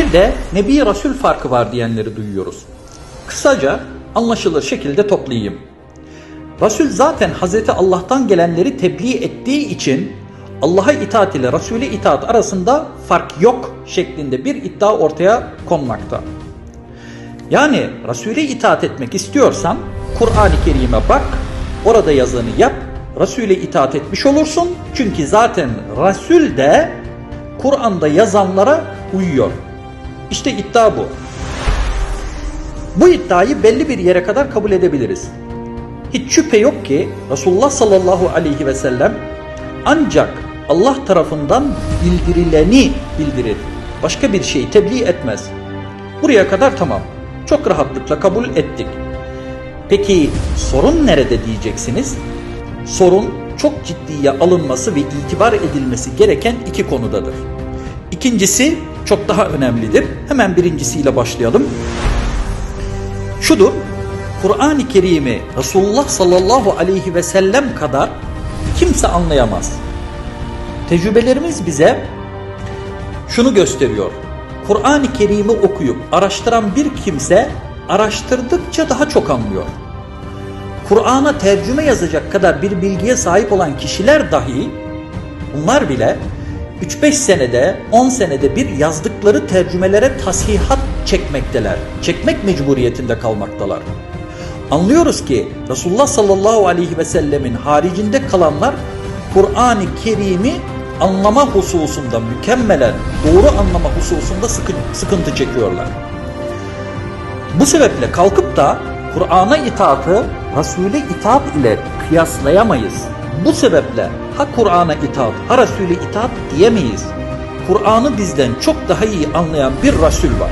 Bir de Nebi Resul farkı var diyenleri duyuyoruz. Kısaca anlaşılır şekilde toplayayım. Resul zaten Hazreti Allah'tan gelenleri tebliğ ettiği için Allah'a itaat ile Resul'e itaat arasında fark yok şeklinde bir iddia ortaya konmakta. Yani Resul'e itaat etmek istiyorsan Kur'an-ı Kerim'e bak, orada yazanı yap, Resul'e itaat etmiş olursun. Çünkü zaten Resul de Kur'an'da yazanlara uyuyor. İşte iddia bu. Bu iddiayı belli bir yere kadar kabul edebiliriz. Hiç şüphe yok ki Resulullah sallallahu aleyhi ve sellem ancak Allah tarafından bildirileni bildirir. Başka bir şeyi tebliğ etmez. Buraya kadar tamam. Çok rahatlıkla kabul ettik. Peki sorun nerede diyeceksiniz? Sorun çok ciddiye alınması ve itibar edilmesi gereken iki konudadır. İkincisi çok daha önemlidir. Hemen birincisiyle başlayalım. Şudur, Kur'an-ı Kerim'i Resulullah sallallahu aleyhi ve sellem kadar kimse anlayamaz. Tecrübelerimiz bize şunu gösteriyor. Kur'an-ı Kerim'i okuyup araştıran bir kimse araştırdıkça daha çok anlıyor. Kur'an'a tercüme yazacak kadar bir bilgiye sahip olan kişiler dahi bunlar bile 3-5 senede 10 senede bir yazdıkları tercümelere tasihat çekmekteler. Çekmek mecburiyetinde kalmaktalar. Anlıyoruz ki Resulullah sallallahu aleyhi ve sellemin haricinde kalanlar Kur'an-ı Kerim'i anlama hususunda mükemmelen doğru anlama hususunda sıkıntı çekiyorlar. Bu sebeple kalkıp da Kur'an'a itaatı Resul'e itaat ile kıyaslayamayız. Bu sebeple ha Kur'an'a itaat ha Resul'e itaat diyemeyiz. Kur'an'ı bizden çok daha iyi anlayan bir Resul var.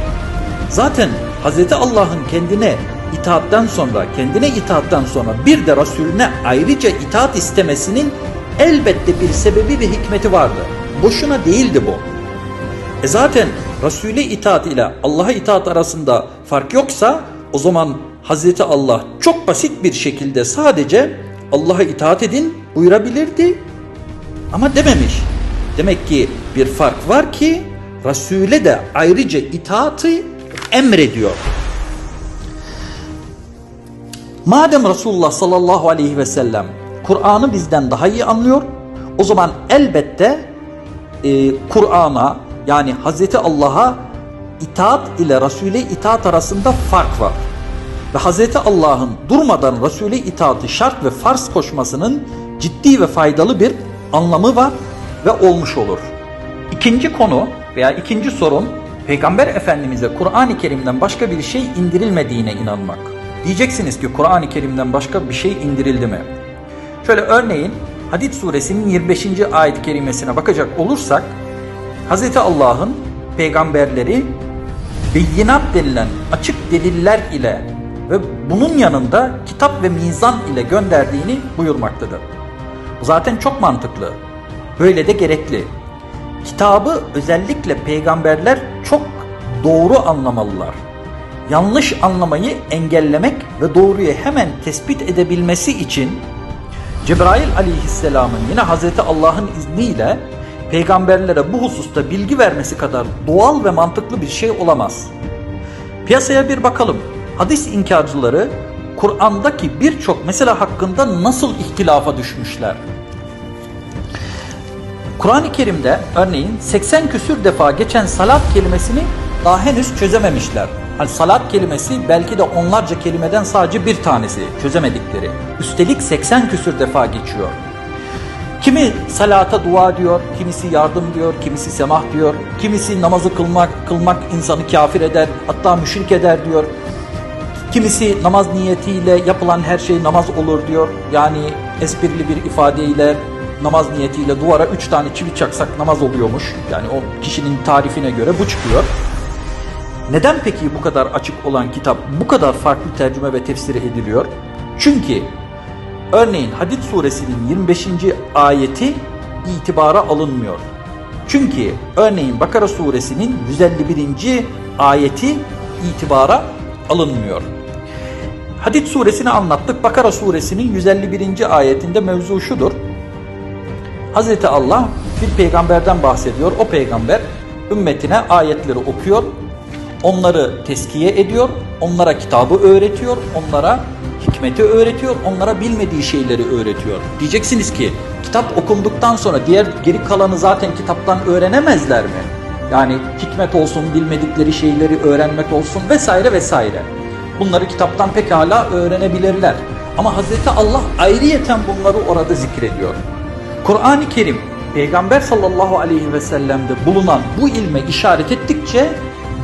Zaten Hz. Allah'ın kendine itaatten sonra, kendine itaatten sonra bir de Resulüne ayrıca itaat istemesinin elbette bir sebebi ve hikmeti vardı. Boşuna değildi bu. E zaten Resul'e itaat ile Allah'a itaat arasında fark yoksa o zaman Hazreti Allah çok basit bir şekilde sadece Allah'a itaat edin buyurabilirdi ama dememiş. Demek ki bir fark var ki Resul'e de ayrıca itaati emrediyor. Madem Resulullah sallallahu aleyhi ve sellem Kur'an'ı bizden daha iyi anlıyor, o zaman elbette e, Kur'an'a yani Hazreti Allah'a itaat ile Resul'e itaat arasında fark var. Ve Hazreti Allah'ın durmadan Resul'e itaatı şart ve farz koşmasının ciddi ve faydalı bir anlamı var ve olmuş olur. İkinci konu veya ikinci sorun Peygamber Efendimiz'e Kur'an-ı Kerim'den başka bir şey indirilmediğine inanmak. Diyeceksiniz ki Kur'an-ı Kerim'den başka bir şey indirildi mi? Şöyle örneğin Hadid suresinin 25. ayet-i kerimesine bakacak olursak Hz. Allah'ın peygamberleri beyinat denilen açık deliller ile ve bunun yanında kitap ve mizan ile gönderdiğini buyurmaktadır. Zaten çok mantıklı. Böyle de gerekli. Kitabı özellikle peygamberler çok doğru anlamalılar. Yanlış anlamayı engellemek ve doğruyu hemen tespit edebilmesi için Cebrail aleyhisselamın yine Hazreti Allah'ın izniyle peygamberlere bu hususta bilgi vermesi kadar doğal ve mantıklı bir şey olamaz. Piyasaya bir bakalım. Hadis inkarcıları Kur'an'daki birçok mesele hakkında nasıl ihtilafa düşmüşler? Kur'an-ı Kerim'de örneğin 80 küsür defa geçen salat kelimesini daha henüz çözememişler. Hani salat kelimesi belki de onlarca kelimeden sadece bir tanesi çözemedikleri. Üstelik 80 küsür defa geçiyor. Kimi salata dua diyor, kimisi yardım diyor, kimisi semah diyor, kimisi namazı kılmak kılmak insanı kafir eder, hatta müşrik eder diyor. Kimisi namaz niyetiyle yapılan her şey namaz olur diyor. Yani esprili bir ifadeyle namaz niyetiyle duvara üç tane çivi çaksak namaz oluyormuş. Yani o kişinin tarifine göre bu çıkıyor. Neden peki bu kadar açık olan kitap bu kadar farklı tercüme ve tefsir ediliyor? Çünkü örneğin Hadid suresinin 25. ayeti itibara alınmıyor. Çünkü örneğin Bakara suresinin 151. ayeti itibara alınmıyor. Hadid suresini anlattık. Bakara suresinin 151. ayetinde mevzu şudur. Hazreti Allah bir peygamberden bahsediyor. O peygamber ümmetine ayetleri okuyor, onları teskiye ediyor, onlara kitabı öğretiyor, onlara hikmeti öğretiyor, onlara bilmediği şeyleri öğretiyor. Diyeceksiniz ki kitap okunduktan sonra diğer geri kalanı zaten kitaptan öğrenemezler mi? Yani hikmet olsun, bilmedikleri şeyleri öğrenmek olsun vesaire vesaire. Bunları kitaptan pekala öğrenebilirler. Ama Hazreti Allah ayrıyeten bunları orada zikrediyor. Kur'an-ı Kerim Peygamber sallallahu aleyhi ve sellem'de bulunan bu ilme işaret ettikçe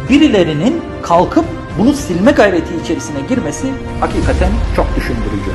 birilerinin kalkıp bunu silme gayreti içerisine girmesi hakikaten çok düşündürücü.